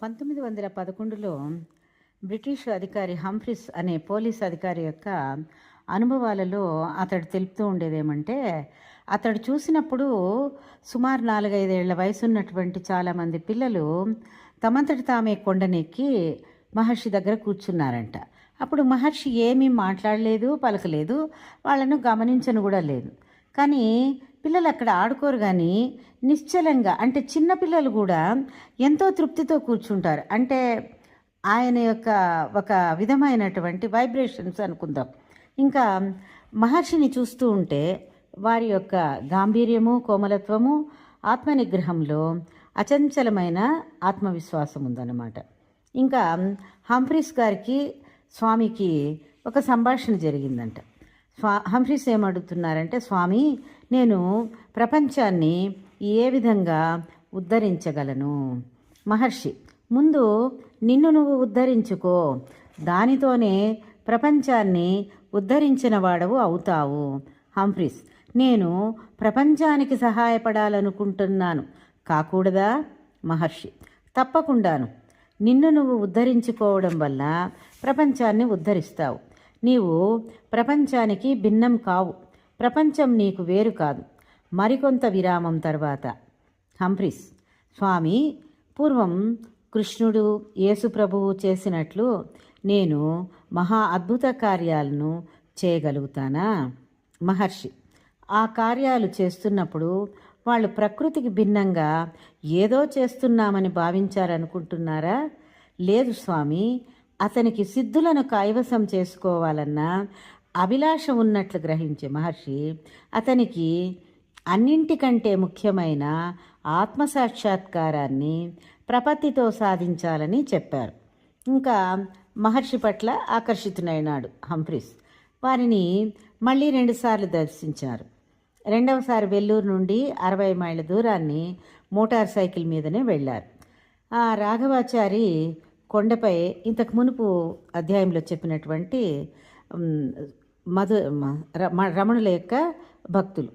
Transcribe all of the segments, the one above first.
పంతొమ్మిది వందల పదకొండులో బ్రిటిష్ అధికారి హంఫ్రిస్ అనే పోలీస్ అధికారి యొక్క అనుభవాలలో అతడు తెలుపుతూ ఉండేదేమంటే అతడు చూసినప్పుడు సుమారు నాలుగైదేళ్ళ వయసు ఉన్నటువంటి చాలామంది పిల్లలు తమంతటి తామే కొండనెక్కి మహర్షి దగ్గర కూర్చున్నారంట. అప్పుడు మహర్షి ఏమీ మాట్లాడలేదు పలకలేదు వాళ్ళను గమనించను కూడా లేదు. కానీ పిల్లలు అక్కడ ఆడుకోరు కానీ నిశ్చలంగా అంటే చిన్నపిల్లలు కూడా ఎంతో తృప్తితో కూర్చుంటారు. అంటే ఆయన యొక్క ఒక విధమైనటువంటి వైబ్రేషన్స్ అనుకుందాం. ఇంకా మహర్షిని చూస్తూ ఉంటే వారి యొక్క గాంభీర్యము కోమలత్వము ఆత్మనిగ్రహంలో అచంచలమైన ఆత్మవిశ్వాసం ఉందన్నమాట ఇంకా హంఫ్రీస్ గారికి స్వామికి ఒక సంభాషణ జరిగిందంట. స్వా హంఫ్రీస్ ఏమడుగుతున్నారంటే స్వామి నేను ప్రపంచాన్ని ఏ విధంగా ఉద్ధరించగలను? మహర్షి ముందు నిన్ను నువ్వు ఉద్ధరించుకో. దానితోనే ప్రపంచాన్ని ఉద్ధరించిన వాడవు అవుతావు. హంఫ్రీస్ నేను ప్రపంచానికి సహాయపడాలనుకుంటున్నాను. కాకూడదా? మహర్షి తప్పకుండాను. నిన్ను నువ్వు ఉద్ధరించుకోవడం వల్ల ప్రపంచాన్ని ఉద్ధరిస్తావు. నీవు ప్రపంచానికి భిన్నం కావు. ప్రపంచం నీకు వేరు కాదు. మరికొంత విరామం తర్వాత. హంఫ్రీస్. స్వామి పూర్వం కృష్ణుడు యేసుప్రభువు చేసినట్లు నేను మహా అద్భుత కార్యాలను చేయగలుగుతానా? మహర్షి. ఆ కార్యాలు చేస్తున్నప్పుడు వాళ్ళు ప్రకృతికి భిన్నంగా ఏదో చేస్తున్నామని భావించారనుకుంటున్నారా? లేదు స్వామి అతనికి సిద్ధులను కైవసం చేసుకోవాలన్న అభిలాష ఉన్నట్లు గ్రహించే మహర్షి అతనికి అన్నింటికంటే ముఖ్యమైన ఆత్మసాక్షాత్కారాన్ని ప్రపత్తితో సాధించాలని చెప్పారు. ఇంకా మహర్షి పట్ల ఆకర్షితునైనాడు హంఫ్రీస్. వారిని మళ్ళీ రెండుసార్లు దర్శించారు. రెండవసారి వెల్లూరు నుండి అరవై మైళ్ళ దూరాన్ని మోటార్ సైకిల్ మీదనే వెళ్ళారు. ఆ రాఘవాచారి కొండపై ఇంతకు మునుపు అధ్యాయంలో చెప్పినటువంటి మధు మ- ర- రమణుల యొక్క భక్తులు.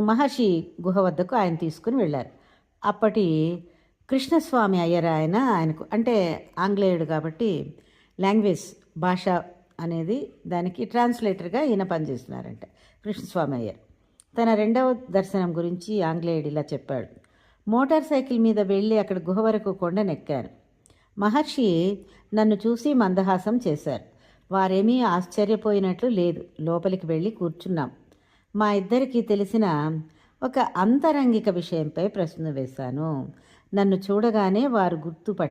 మహర్షి గుహ వద్దకు ఆయన తీసుకుని వెళ్ళారు. అప్పటి కృష్ణస్వామి అయ్యర్ ఆయన ఆయనకు అంటే ఆంగ్లేయుడు కాబట్టి లాంగ్వేజ్ భాష అనేది దానికి ట్రాన్స్లేటర్గా ఈయన పనిచేస్తున్నారంట కృష్ణస్వామి అయ్యర్. తన రెండవ దర్శనం గురించి ఆంగ్లేయుడు ఇలా చెప్పాడు. మోటార్ సైకిల్ మీద వెళ్ళి అక్కడ గుహ వరకు కొండనెక్కాను మహర్షి నన్ను చూసి మందహాసం చేశారు. వారేమీ ఆశ్చర్యపోయినట్లు లేదు. లోపలికి వెళ్ళి కూర్చున్నాం. మా ఇద్దరికీ తెలిసిన ఒక అంతరంగిక విషయంపై ప్రశ్న వేశాను. నన్ను చూడగానే వారు గుర్తుపట్టారు